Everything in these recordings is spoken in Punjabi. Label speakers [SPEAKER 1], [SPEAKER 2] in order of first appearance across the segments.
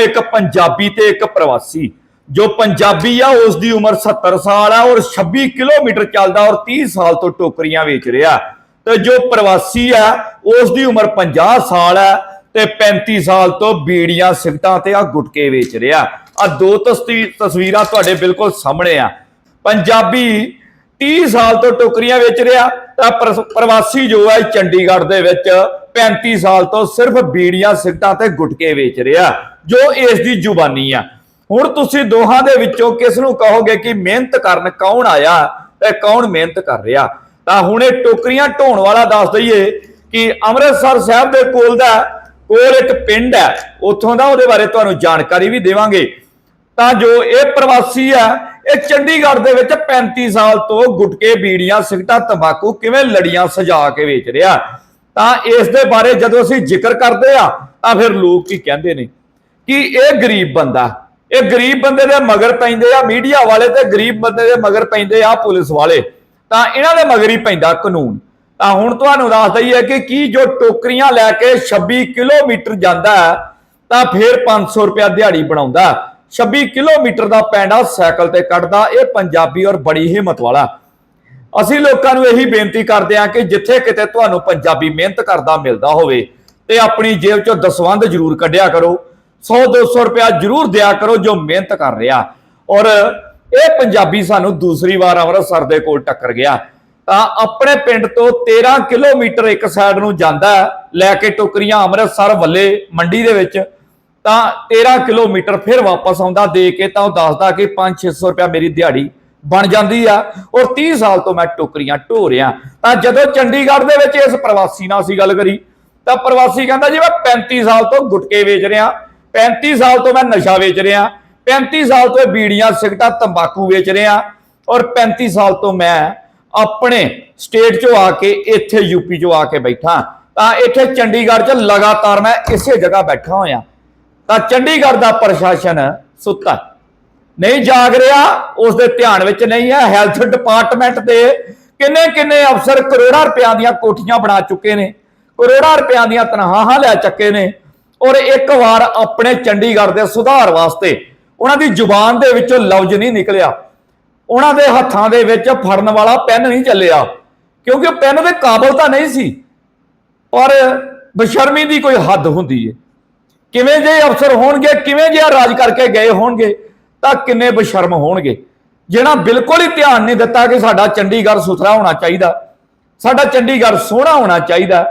[SPEAKER 1] ਇੱਕ ਪੰਜਾਬੀ ਤੇ ਇੱਕ ਪ੍ਰਵਾਸੀ, ਜੋ ਪੰਜਾਬੀ ਆ ਉਸ ਦੀ ਉਮਰ 70 ਸਾਲ ਆ ਔਰ 26 ਕਿਲੋਮੀਟਰ ਚੱਲਦਾ ਔਰ 30 ਸਾਲ ਤੋਂ ਟੋਕਰੀਆਂ ਵੇਚ ਰਿਹਾ। ਤੇ ਜੋ ਪ੍ਰਵਾਸੀ ਆ ਉਸ ਦੀ ਉਮਰ 50 ਸਾਲ ਆ ਤੇ 35 ਸਾਲ ਤੋਂ ਬੀੜੀਆਂ, ਸਿਗਟਾਂ ਤੇ ਆ ਗੁਟਕੇ ਵੇਚ ਰਿਹਾ। ਆ ਦੋ ਤਸਤੀ- ਤਸਵੀਰਾਂ ਤੁਹਾਡੇ ਬਿਲਕੁਲ ਸਾਹਮਣੇ ਆ। ਪੰਜਾਬੀ 30 ਸਾਲ ਤੋਂ ਟੋਕਰੀਆਂ ਵੇਚ ਰਿਹਾ, ਤਾਂ ਪਰ- ਪ੍ਰਵਾਸੀ ਜੋ ਹੈ ਚੰਡੀਗੜ੍ਹ ਦੇ ਵਿੱਚ 35 ਸਾਲ ਤੋਂ ਸਿਰਫ ਬੀੜੀਆਂ, ਸਿਗਟਾਂ ਤੇ ਗੁਟਕੇ ਵੇਚ ਰਿਹਾ, ਜੋ ਇਸ ਦੀ ਜ਼ੁਬਾਨੀ ਆ। ਹੁਣ ਤੁਸੀਂ ਦੋਹਾਂ ਦੇ ਵਿੱਚੋਂ ਕਿਸ ਨੂੰ ਕਹੋਗੇ ਕਿ ਮਿਹਨਤ ਕਰਨ ਕੌਣ ਆਇਆ ਤੇ ਕੌਣ ਮਿਹਨਤ ਕਰ ਰਿਹਾ? ਤਾਂ ਹੁਣ ਇਹ ਟੋਕਰੀਆਂ ਢੋਣ ਵਾਲਾ ਦੱਸ ਦਈਏ ਕਿ ਅੰਮ੍ਰਿਤਸਰ ਸਾਹਿਬ ਦੇ ਕੋਲ ਦਾ, ਕੋਲ ਇੱਕ ਪਿੰਡ ਹੈ, ਉੱਥੋਂ ਦਾ ਉਹਦੇ ਬਾਰੇ ਤੁਹਾਨੂੰ ਜਾਣਕਾਰੀ ਵੀ ਦੇਵਾਂਗੇ। ਤਾਂ ਜੋ ਇਹ ਪ੍ਰਵਾਸੀ ਆ ਇਹ ਚੰਡੀਗੜ੍ਹ ਦੇ ਵਿੱਚ 35 ਸਾਲ ਤੋਂ ਗੁਟਕੇ, ਬੀੜੀਆਂ, ਸਿਗਟਾਂ, ਤੰਬਾਕੂ ਕਿਵੇਂ ਲੜੀਆਂ ਸਜਾ ਕੇ ਵੇਚ ਰਿਹਾ? ਤਾਂ ਇਸ ਦੇ ਬਾਰੇ ਜਦੋਂ ਅਸੀਂ ਜ਼ਿਕਰ ਕਰਦੇ ਆ, ਤਾਂ ਫਿਰ ਲੋਕ ਕੀ ਕਹਿੰਦੇ ਨੇ? ਕਿ ਇਹ ਗਰੀਬ ਬੰਦਾ, ਇਹ ਗਰੀਬ ਬੰਦੇ ਦੇ ਮਗਰ ਪੈਂਦੇ ਆ ਮੀਡੀਆ ਵਾਲੇ ਤੇ ਗਰੀਬ ਬੰਦੇ ਦੇ ਮਗਰ ਪੈਂਦੇ ਆ ਪੁਲਿਸ ਵਾਲੇ। ਤਾਂ ਇਹਨਾਂ ਦੇ ਮਗਰ ਹੀ ਪੈਂਦਾ ਕਾਨੂੰਨ। ਤਾਂ ਹੁਣ ਤੁਹਾਨੂੰ ਦੱਸ ਦਈਏ ਕਿ ਕੀ ਜੋ ਟੋਕਰੀਆਂ ਲੈ ਕੇ 26 ਕਿਲੋਮੀਟਰ ਜਾਂਦਾ, ਤਾਂ ਫਿਰ 500 ਰੁਪਇਆ ਦਿਹਾੜੀ ਬਣਾਉਂਦਾ। 26 ਕਿਲੋਮੀਟਰ ਦਾ ਪੈਂਡਾ ਸਾਈਕਲ ਤੇ ਕੱਢਦਾ, ਇਹ ਪੰਜਾਬੀ ਔਰ ਬੜੀ ਹਿੰਮਤ ਵਾਲਾ। ਅਸੀਂ ਲੋਕਾਂ ਨੂੰ ਇਹੀ ਬੇਨਤੀ ਕਰਦੇ ਹਾਂ ਕਿ ਜਿੱਥੇ ਕਿਤੇ ਤੁਹਾਨੂੰ ਪੰਜਾਬੀ ਮਿਹਨਤ ਕਰਦਾ ਮਿਲਦਾ ਹੋਵੇ ਤੇ ਆਪਣੀ ਜੇਬ ਚੋਂ ਦਸਵੰਧ ਜ਼ਰੂਰ ਕੱਢਿਆ ਕਰੋ। 100 200 ਰੁਪਇਆ ਜ਼ਰੂਰ ਦਿਆ ਕਰੋ ਜੋ ਮਿਹਨਤ ਕਰ ਰਿਹਾ। ਔਰ ਇਹ ਪੰਜਾਬੀ ਸਾਨੂੰ ਦੂਸਰੀ ਵਾਰ ਅੰਮ੍ਰਿਤਸਰ ਦੇ ਕੋਲ ਟੱਕਰ ਗਿਆ। ਤਾਂ ਆਪਣੇ ਪਿੰਡ ਤੋਂ 13 ਕਿਲੋਮੀਟਰ ਇੱਕ ਸਾਈਡ ਨੂੰ ਜਾਂਦਾ, ਲੈ ਕੇ ਟੋਕਰੀਆਂ ਅੰਮ੍ਰਿਤਸਰ ਵੱਲੇ ਮੰਡੀ ਦੇ ਵਿੱਚ। ਤਾਂ 13 ਕਿਲੋਮੀਟਰ ਫਿਰ ਵਾਪਸ ਆਉਂਦਾ, ਦੇ ਕੇ ਤਾਂ ਉਹ ਦੱਸਦਾ ਕਿ 5-600 ਰੁਪਇਆ ਮੇਰੀ ਦਿਹਾੜੀ ਬਣ ਜਾਂਦੀ ਆ ਔਰ 30 ਸਾਲ ਤੋਂ ਮੈਂ ਟੋਕਰੀਆਂ ਢੋ ਰਿਹਾ। ਤਾਂ ਜਦੋਂ ਚੰਡੀਗੜ੍ਹ ਦੇ ਵਿੱਚ ਇਸ ਪ੍ਰਵਾਸੀ ਨਾਲ ਅਸੀਂ ਗੱਲ ਕਰੀ, ਤਾਂ ਪ੍ਰਵਾਸੀ ਕਹਿੰਦਾ ਜੀ, ਮੈਂ 35 ਸਾਲ ਤੋਂ ਗੁਟਕੇ ਵੇਚ ਰਿਹਾ 35 ਸਾਲ ਤੋਂ ਮੈਂ ਨਸ਼ਾ ਵੇਚ ਰਿਹਾ 35 ਸਾਲ ਤੋਂ ਇਹ ਬੀੜੀਆਂ, ਸਿਗਟਾਂ, ਤੰਬਾਕੂ ਵੇਚ ਰਿਹਾ ਔਰ 35 ਸਾਲ ਤੋਂ ਮੈਂ ਆਪਣੇ ਸਟੇਟ ਚੋਂ ਆ ਕੇ ਇੱਥੇ ਯੂਪੀ ਚੋਂ ਆ ਕੇ ਬੈਠਾ। ਤਾਂ ਇੱਥੇ ਚੰਡੀਗੜ੍ਹ 'ਚ ਲਗਾਤਾਰ ਮੈਂ ਇਸੇ ਜਗ੍ਹਾ ਬੈਠਾ ਹੋਇਆ। ਤਾਂ ਚੰਡੀਗੜ੍ਹ ਦਾ ਪ੍ਰਸ਼ਾਸਨ ਸੁੱਤਾ। ਨਹੀਂ ਜਾਗ ਰਿਹਾ ਉਸ ਦੇ ਧਿਆਨ ਵਿੱਚ ਨਹੀਂ ਹੈ। ਹੈਲਥ ਡਿਪਾਰਟਮੈਂਟ ਦੇ ਕਿੰਨੇ ਕਿੰਨੇ ਅਫਸਰ ਕਰੋੜਾਂ ਰੁਪਈਆਂ ਦੀਆਂ ਕੋਠੀਆਂ ਬਣਾ ਚੁੱਕੇ ਨੇ। ਕਰੋੜਾਂ ਰੁਪਈਆਂ ਦੀਆਂ ਤਨਖਾਹਾਂ ਲੈ ਚੱਕੇ ਨੇ। ਔਰ ਇੱਕ ਵਾਰ ਆਪਣੇ ਚੰਡੀਗੜ੍ਹ ਦੇ ਸੁਧਾਰ ਵਾਸਤੇ ਉਹਨਾਂ ਦੀ ਜ਼ੁਬਾਨ ਦੇ ਵਿੱਚੋਂ ਲਫ਼ਜ਼ ਨਹੀਂ ਨਿਕਲਿਆ। ਉਹਨਾਂ ਦੇ ਹੱਥਾਂ ਦੇ ਵਿੱਚ ਫੜਨ ਵਾਲਾ ਪੈਨ ਨਹੀਂ ਚੱਲਿਆ। ਕਿਉਂਕਿ ਉਹ ਪੈਨ ਦੇ ਕਾਬਲ ਤਾਂ ਨਹੀਂ ਸੀ। ਪਰ ਬਸ਼ਰਮੀ ਦੀ ਕੋਈ ਹੱਦ ਹੁੰਦੀ ਹੈ ਕਿਵੇਂ ਜੇ ਅਫਸਰ ਹੋਣਗੇ, ਕਿਵੇਂ ਜੇ ਰਾਜ ਕਰਕੇ ਗਏ ਹੋਣਗੇ, ਤਾਂ ਕਿੰਨੇ ਬਸ਼ਰਮ ਹੋਣਗੇ। ਜਿਹੜਾ ਬਿਲਕੁਲ ਹੀ ਧਿਆਨ ਨਹੀਂ ਦਿੱਤਾ ਕਿ ਸਾਡਾ ਚੰਡੀਗੜ੍ਹ ਸੁਥਰਾ ਹੋਣਾ ਚਾਹੀਦਾ, ਸਾਡਾ ਚੰਡੀਗੜ੍ਹ ਸੋਹਣਾ ਹੋਣਾ ਚਾਹੀਦਾ,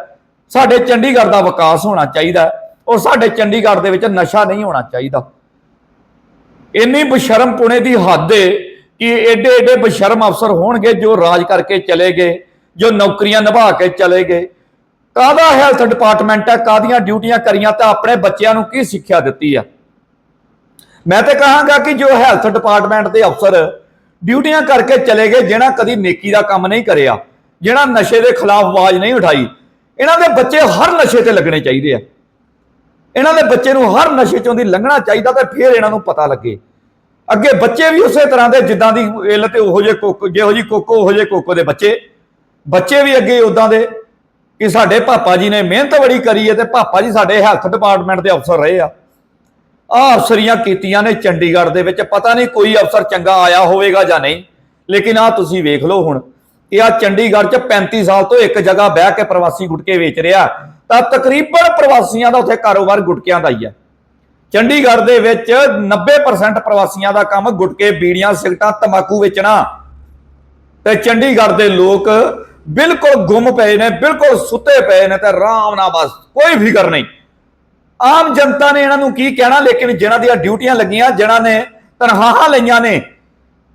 [SPEAKER 1] ਸਾਡੇ ਚੰਡੀਗੜ੍ਹ ਦਾ ਵਿਕਾਸ ਹੋਣਾ ਚਾਹੀਦਾ ਔਰ ਸਾਡੇ ਚੰਡੀਗੜ੍ਹ ਦੇ ਵਿੱਚ ਨਸ਼ਾ ਨਹੀਂ ਹੋਣਾ ਚਾਹੀਦਾ। ਇੰਨੀ ਬਸ਼ਰਮ ਪੁਣੇ ਦੀ ਹੱਦ ਏ ਕਿ ਏਡੇ ਏਡੇ ਬਸ਼ਰਮ ਅਫਸਰ ਹੋਣਗੇ ਜੋ ਰਾਜ ਕਰਕੇ ਚਲੇ ਗਏ, ਜੋ ਨੌਕਰੀਆਂ ਨਿਭਾ ਕੇ ਚਲੇ ਗਏ ਕਾਹਦਾ ਹੈਲਥ ਡਿਪਾਰਟਮੈਂਟ ਹੈ, ਕਾਹਦੀਆਂ ਡਿਊਟੀਆਂ ਕਰੀਆਂ ਤਾਂ ਆਪਣੇ ਬੱਚਿਆਂ ਨੂੰ ਕੀ ਸਿੱਖਿਆ ਦਿੱਤੀ ਆ? ਮੈਂ ਤੇ ਕਹਾਂਗਾ ਕਿ ਜੋ ਹੈਲਥ ਡਿਪਾਰਟਮੈਂਟ ਦੇ ਅਫਸਰ ਡਿਊਟੀਆਂ ਕਰਕੇ ਚਲੇ ਗਏ, ਜਿਹਨਾਂ ਕਦੀ ਨੇਕੀ ਦਾ ਕੰਮ ਨਹੀਂ ਕਰਿਆ, ਜਿਹਨਾਂ ਨਸ਼ੇ ਦੇ ਖਿਲਾਫ ਆਵਾਜ਼ ਨਹੀਂ ਉਠਾਈ, ਇਹਨਾਂ ਦੇ ਬੱਚੇ ਹਰ ਨਸ਼ੇ ਤੇ ਲੱਗਣੇ ਚਾਹੀਦੇ ਆ। ਇਹਨਾਂ ਦੇ ਬੱਚੇ ਨੂੰ ਹਰ ਨਸ਼ੇ ਚੋਂ ਦੀ ਲੰਘਣਾ ਚਾਹੀਦਾ ਤੇ ਫਿਰ ਇਹਨਾਂ ਨੂੰ ਪਤਾ ਲੱਗੇ। ਅੱਗੇ ਬੱਚੇ ਵੀ ਉਸੇ ਤਰ੍ਹਾਂ ਦੇ, ਜਿੱਦਾਂ ਦੀ ਇਲ ਤੇ ਉਹੋ ਜੇ ਕੋਕੋ, ਜਿਹੋ ਜੀ ਕੋਕੋ, ਉਹੋ ਜੇ ਕੋਕੋ ਦੇ ਬੱਚੇ। ਬੱਚੇ ਵੀ ਅੱਗੇ ਉਦਾਂ ਦੇ। ਕਿ ਸਾਡੇ ਪਾਪਾ ਜੀ ਨੇ ਮਿਹਨਤ ਬੜੀ ਕਰੀ ਹੈ ਤੇ ਪਾਪਾ ਜੀ ਸਾਡੇ ਹੈਲਥ ਡਿਪਾਰਟਮੈਂਟ ਦੇ ਅਫਸਰ ਰਹੇ ਆ। ਆ ਅਫਸਰੀਆਂ ਕੀਤੀਆਂ ਨੇ ਚੰਡੀਗੜ੍ਹ ਦੇ ਵਿੱਚ, ਪਤਾ ਨਹੀਂ ਕੋਈ ਅਫਸਰ ਚੰਗਾ ਆਇਆ ਹੋਵੇਗਾ ਜਾਂ ਨਹੀਂ, ਲੇਕਿਨ ਆ ਤੁਸੀਂ ਵੇਖ ਲਓ ਹੁਣ ਕਿ ਆ ਚੰਡੀਗੜ੍ਹ 'ਚ 35 ਸਾਲ ਤੋਂ ਇੱਕ ਜਗ੍ਹਾ ਬਹਿ ਕੇ ਪ੍ਰਵਾਸੀ ਗੁਟਕੇ ਵੇਚ ਰਿਹਾ, ਤਾਂ ਤਕਰੀਬਨ ਪ੍ਰਵਾਸੀਆਂ ਦਾ ਉੱਥੇ ਕਾਰੋਬਾਰ ਗੁਟਕਿਆਂ ਦਾ ਹੀ ਹੈ ਚੰਡੀਗੜ੍ਹ ਦੇ ਵਿੱਚ 90% ਪ੍ਰਵਾਸੀਆਂ ਦਾ ਕੰਮ ਗੁਟਕੇ, ਬੀੜੀਆਂ ਸਿਗਟਾਂ ਤਮਾਕੂ ਵੇਚਣਾ। ਤੇ ਚੰਡੀਗੜ੍ਹ ਦੇ ਲੋਕ ਬਿਲਕੁਲ ਗੁੰਮ ਪਏ ਨੇ, ਬਿਲਕੁਲ ਸੁੱਤੇ ਪਏ ਨੇ ਤੇ ਆਰਾਮ ਨਾਲ ਬਸ, ਕੋਈ ਫਿਕਰ ਨਹੀਂ। ਆਮ ਜਨਤਾ ਨੇ ਇਹਨਾਂ ਨੂੰ ਕੀ ਕਹਿਣਾ, ਲੇਕਿਨ ਜਿਨ੍ਹਾਂ ਦੀਆਂ ਡਿਊਟੀਆਂ ਲੱਗੀਆਂ, ਜਿਨ੍ਹਾਂ ਨੇ ਤਨਖਾਹਾਂ ਲਈਆਂ ਨੇ,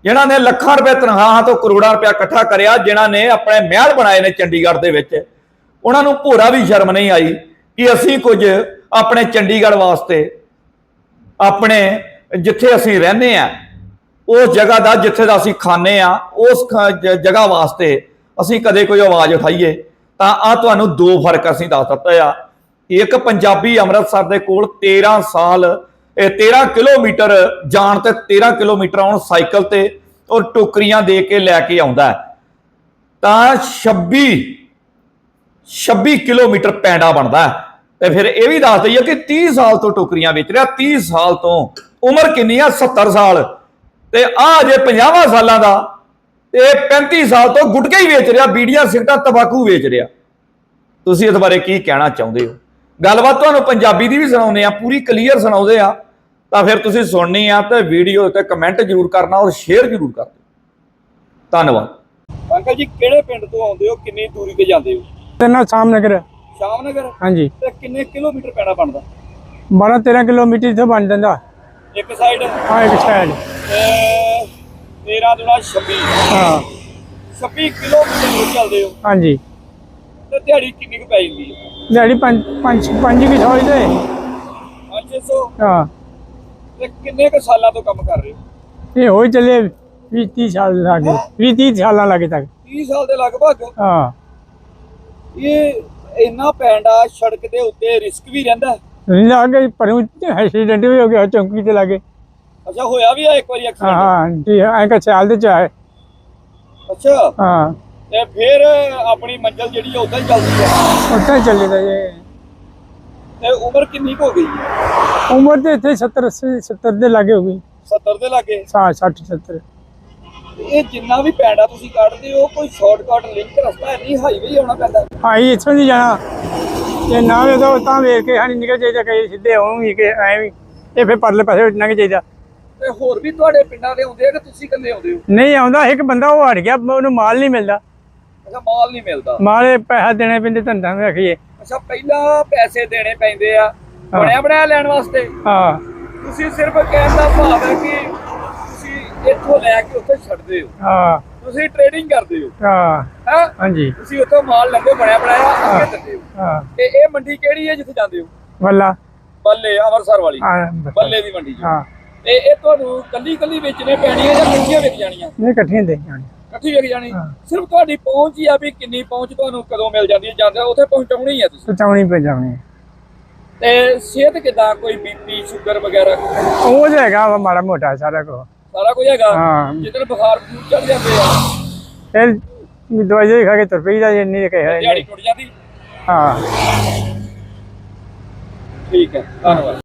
[SPEAKER 1] ਜਿਨ੍ਹਾਂ ਨੇ ਲੱਖਾਂ ਰੁਪਏ ਤਨਖਾਹਾਂ ਤੋਂ ਕਰੋੜਾਂ ਰੁਪਏ ਇਕੱਠਾ ਕਰਿਆ, ਜਿਨ੍ਹਾਂ ਨੇ ਆਪਣੇ ਮਹਿਲ ਬਣਾਏ ਨੇ ਚੰਡੀਗੜ੍ਹ ਦੇ ਵਿੱਚ, ਉਹਨਾਂ ਨੂੰ ਭੋਰਾ ਵੀ ਸ਼ਰਮ ਨਹੀਂ ਆਈ ਕਿ ਅਸੀਂ ਕੁਝ ਆਪਣੇ ਚੰਡੀਗੜ੍ਹ ਵਾਸਤੇ, ਆਪਣੇ ਜਿੱਥੇ ਅਸੀਂ ਰਹਿੰਦੇ ਆ ਉਸ ਜਗ੍ਹਾ ਦਾ, ਜਿੱਥੇ ਦਾ ਅਸੀਂ ਖਾਂਦੇ ਆ ਉਸ ਖ- ਜਗ੍ਹਾ ਵਾਸਤੇ ਅਸੀਂ ਕਦੇ ਕੋਈ ਆਵਾਜ਼ ਉਠਾਈਏ, ਤਾਂ ਆ ਤੁਹਾਨੂੰ ਦੋ ਫ਼ਰਕ ਅਸੀਂ ਦੱਸ ਦਿੱਤਾ ਆ। ਇੱਕ ਪੰਜਾਬੀ ਅੰਮ੍ਰਿਤਸਰ ਦੇ ਕੋਲ 13 ਸਾਲ, ਇਹ 13 ਕਿਲੋਮੀਟਰ ਜਾਣ ਤੇ 13 ਕਿਲੋਮੀਟਰ ਆਉਣ ਸਾਈਕਲ ਤੇ ਔਰ ਟੋਕਰੀਆਂ ਦੇ ਕੇ ਲੈ ਕੇ ਆਉਂਦਾ ਤਾਂ 26 26 ਕਿਲੋਮੀਟਰ ਪੈਂਡਾ ਬਣਦਾ ਤੇ ਫਿਰ ਇਹ ਵੀ ਦੱਸ ਦਈਏ ਕਿ 30 ਸਾਲ ਤੋਂ ਟੋਕਰੀਆਂ ਵੇਚ ਰਿਹਾ 30 ਸਾਲ ਤੋਂ। ਉਮਰ ਕਿੰਨੀ ਆ? 70 ਸਾਲ। ਤੇ ਆ ਜੇ 50 ਸਾਲਾਂ ਦਾ ਤੇ 35 ਸਾਲ ਤੋਂ ਗੁਟਕੇ ਹੀ ਵੇਚ ਰਿਹਾ ਬੀੜੀਆਂ ਸਿਗਰਟਾਂ ਤੰਬਾਕੂ ਵੇਚ ਰਿਹਾ। ਤੁਸੀਂ ਇਸ ਬਾਰੇ ਕੀ ਕਹਿਣਾ ਚਾਹੁੰਦੇ ਹੋ? ਗੱਲਬਾਤ ਤੁਹਾਨੂੰ ਪੰਜਾਬੀ ਦੀ ਵੀ ਸੁਣਾਉਂਦੇ ਆ ਪੂਰੀ ਕਲੀਅਰ ਸੁਣਾਉਂਦੇ ਆ ਤਾਂ ਫਿਰ ਤੁਸੀਂ ਸੁਣਨੀ ਆ ਤੇ ਵੀਡੀਓ ਉੱਤੇ ਕਮੈਂਟ ਜ਼ਰੂਰ ਕਰਨਾ ਔਰ ਸ਼ੇਅਰ ਜ਼ਰੂਰ ਕਰ ਦਿਓ। ਧੰਨਵਾਦ। ਅੰਕਲ ਜੀ ਕਿਹੜੇ ਪਿੰਡ ਤੋਂ ਆਉਂਦੇ ਹੋ? ਕਿੰਨੀ ਦੂਰੀ ਤੇ ਜਾਂਦੇ ਹੋ?
[SPEAKER 2] ਤੇਨਾ ਸਾਮਨਗਰ
[SPEAKER 1] ਸ਼ਾਮਨਗਰ?
[SPEAKER 2] ਹਾਂਜੀ।
[SPEAKER 1] ਤੇ ਕਿੰਨੇ ਕਿਲੋਮੀਟਰ ਪੈਣਾ ਬਣਦਾ?
[SPEAKER 2] 12 13 ਕਿਲੋਮੀਟਰ ਇੱਥੋਂ ਬਣ ਜਾਂਦਾ।
[SPEAKER 1] ਇੱਕ ਸਾਈਡ
[SPEAKER 2] ਆ ਇੱਕ ਸਾਈਡ
[SPEAKER 1] 13 ਦੁਣਾ 26
[SPEAKER 2] ਹਾਂ।
[SPEAKER 1] 26 ਕਿਲੋਮੀਟਰ ਨੂੰ ਚੱਲਦੇ ਹੋ।
[SPEAKER 2] ਹਾਂਜੀ।
[SPEAKER 1] ਤੇ ਦਿਹਾੜੀ ਕਿੰਨੀ ਕੁ ਪੈ ਜਾਂਦੀ ਹੈ?
[SPEAKER 2] ਦਿਹਾੜੀ ਪੰਜ ਪੰਜ ਪੰਜ ਕੀ ਥੋੜੀ ਦੇ
[SPEAKER 1] 500
[SPEAKER 2] ਹਾਂ।
[SPEAKER 1] ਤੇ ਕਿੰਨੇ ਕੁ ਸਾਲਾਂ ਤੋਂ ਕੰਮ ਕਰ ਰਹੇ ਹੋ?
[SPEAKER 2] ਇਹ ਹੋਈ ਚੱਲੇ 20 30 ਸਾਲ ਲਾਗੇ। 20 30 ਸਾਲਾਂ ਲਾਗੇ ਤੱਕ।
[SPEAKER 1] 30 ਸਾਲ ਦੇ ਲਗਭਗ?
[SPEAKER 2] ਹਾਂ।
[SPEAKER 1] ਇਹ ਇੰਨਾ ਪੈਂਡਾ ਸੜਕ ਦੇ ਉੱਤੇ ਰਿਸਕ ਵੀ ਰਹਿੰਦਾ ਹੈ।
[SPEAKER 2] ਲਾਗੇ ਪਰ ਐਕਸੀਡੈਂਟ ਵੀ ਹੋ ਗਿਆ ਚੌਂਕੀ ਤੇ ਲਾਗੇ।
[SPEAKER 1] ਅੱਛਾ ਹੋਇਆ ਵੀ ਆ ਇੱਕ ਵਾਰੀ
[SPEAKER 2] ਹਾਂ
[SPEAKER 1] ਐਕਸੀਡੈਂਟ
[SPEAKER 2] ਹਾਂ ਜੀ ਐਂ ਕਾ ਸਿਆਲ ਦੇ ਚ ਆਏ।
[SPEAKER 1] ਅੱਛਾ।
[SPEAKER 2] ਹਾਂ।
[SPEAKER 1] ਤੇ ਫਿਰ ਆਪਣੀ ਮੰਜ਼ਲ ਜਿਹੜੀ ਆ ਉਦਾਂ ਹੀ ਚੱਲਦੀ ਹੈ
[SPEAKER 2] ਉੱਥੇ ਚੱਲੇ ਦਾ ਜੀ।
[SPEAKER 1] ਤੇ ਉਮਰ ਕਿੰਨੀ ਕੁ ਹੋ ਗਈ?
[SPEAKER 2] ਉਮਰ ਤੇ ਇੱਥੇ 70 80 70 ਦੇ ਲਾਗੇ ਹੋ ਗਈ।
[SPEAKER 1] 70 ਦੇ ਲਾਗੇ?
[SPEAKER 2] 60 70
[SPEAKER 1] ਇਹ ਜਿੰਨਾ ਵੀ ਪੈਂਡਾ ਤੁਸੀਂ ਕੱਢਦੇ ਹੋ ਕੋਈ ਸ਼ਾਰਟਕਟ ਲਿੰਕ ਰਸਤਾ ਹੈ ਨਹੀਂ ਹਾਈਵੇ ਹੀ ਆਉਣਾ ਪੈਂਦਾ?
[SPEAKER 2] ਆਈ ਇੱਥੋਂ ਦੀ ਜਾਣਾ। ਜੇ ਨਾ ਵੇ ਤਾਂ ਤਾਂ ਵੇਖ ਕੇ ਹਾਨੀ ਨਿਕਲ ਜਾਈਦਾ ਕਈ ਸਿੱਧੇ ਆਉਂ ਕਿ ਐ ਵੀ ਇਹ ਫੇ ਪਰਲੇ ਪਾਸੇ ਲੰਘ ਜਾਈਦਾ।
[SPEAKER 1] ਤੇ ਹੋਰ ਵੀ ਤੁਹਾਡੇ ਪਿੰਡਾਂ ਦੇ ਆਉਂਦੇ ਆ ਕਿ ਤੁਸੀਂ ਇਕੱਲੇ ਆਉਂਦੇ ਹੋ?
[SPEAKER 2] ਨਹੀਂ ਆਉਂਦਾ। ਇੱਕ ਬੰਦਾ ਉਹ ਹਟ ਗਿਆ ਉਹਨੂੰ ਮਾਲ ਨਹੀਂ ਮਿਲਦਾ।
[SPEAKER 1] ਅੱਛਾ ਮਾਲ ਨਹੀਂ ਮਿਲਦਾ।
[SPEAKER 2] ਮਾਲੇ ਪੈਸਾ ਦੇਣੇ ਪੈਂਦੇ ਧੰਦਾ ਵੇਖੀਏ
[SPEAKER 1] ਅੱਛਾ ਪਹਿਲਾਂ ਪੈਸੇ ਦੇਣੇ ਪੈਂਦੇ ਆ ਬਣਿਆ ਬਣਾਇਆ ਲੈਣ ਵਾਸਤੇ?
[SPEAKER 2] ਹਾਂ।
[SPEAKER 1] ਤੁਸੀਂ ਸਿਰਫ ਕਹਿਣ ਦਾ ਭਾਵ ਹੈ ਕਿ ਤੁਸੀਂ ਇੱਥੋਂ ਲੈ ਕੇ ਉੱਥੇ ਛੱਡਦੇ ਹੋ।
[SPEAKER 2] ਹਾਂ।
[SPEAKER 1] ਤੁਸੀਂ ਟ੍ਰੇਡਿੰਗ ਕਰਦੇ ਹੋ।
[SPEAKER 2] ਹਾਂ।
[SPEAKER 1] ਹਾਂ?
[SPEAKER 2] ਹਾਂਜੀ।
[SPEAKER 1] ਤੁਸੀਂ ਉੱਥੋਂ ਮਾਲ ਲੈਂਦੇ ਹੋ ਬਣਿਆ ਬਣਾਇਆ ਅੱਗੇ ਦਿੰਦੇ ਹੋ।
[SPEAKER 2] ਹਾਂ।
[SPEAKER 1] ਤੇ ਇਹ ਮੰਡੀ ਕਿਹੜੀ ਹੈ ਜਿੱਥੇ ਜਾਂਦੇ ਹੋ?
[SPEAKER 2] ਵੱਲਾ
[SPEAKER 1] ਬੱਲੇ ਅੰਮ੍ਰਿਤਸਰ ਵਾਲੀ। ਬੱਲੇ ਦੀ ਮੰਡੀ।
[SPEAKER 2] ਹਾਂ।
[SPEAKER 1] ਤੇ ਇਹ ਤੁਹਾਨੂੰ ਕੱਲੀ ਕੱਲੀ ਵੇਚਣੇ ਪੈਣੀ ਹੈ ਜਾਂ ਇਕੱਠੀਆਂ ਵਿਕ ਜਾਣੀਆਂ?
[SPEAKER 2] ਨਹੀਂ ਇਕੱਠੀਆਂ ਦੇ ਜਾਣੀ
[SPEAKER 1] ਇਕੱਠੀ ਵਿਕ ਜਾਣੀ।
[SPEAKER 2] ਹਾਂ।
[SPEAKER 1] ਸਿਰਫ ਤੁਹਾਡੀ ਪਹੁੰਚ ਹੀ ਆ ਵੀ ਕਿੰਨੀ ਪਹੁੰਚ ਤੁਹਾਨੂੰ ਕਦੋਂ ਮਿਲ ਜਾਂਦੀ ਹੈ ਜਾਂਦੇ ਉੱਥੇ ਪਹੁੰਚਾਉਣੀ ਹੈ ਤੁਸੀਂ?
[SPEAKER 2] ਸਚਾਉਣੀ ਪੈ ਜਾਣੀ
[SPEAKER 1] ਤੇ ਸਿਹਤ ਕਿਦਾਂ? ਕੋਈ ਬੀਪੀ ਸ਼ੂਗਰ ਵਗੈਰਾ?
[SPEAKER 2] ਉਹ ਜੋ ਹੈਗਾ ਵਾ ਮਾੜਾ ਮੋਟਾ ਸਾਰਾ ਕੋ
[SPEAKER 1] ਸਾਰਾ ਕੁਝ ਹੈਗਾ?
[SPEAKER 2] ਹਾਂ।
[SPEAKER 1] ਜਿੱਦਣ ਬੁਖਾਰ ਚੜ ਜਾਂਦੇ ਆ।
[SPEAKER 2] ਫਿਰ ਦਵਾਈ ਜਿਹੀ ਖਾ ਕੇ ਤੁਰ ਪਈਦਾ ਜੇ ਨਹੀਂ ਕਹੇ
[SPEAKER 1] ਦਿਹਾੜੀ ਟੁੱਟ ਜਾਂਦੀ।
[SPEAKER 2] ਹਾਂ।
[SPEAKER 1] ਠੀਕ ਹੈ ਧੰਨਵਾਦ।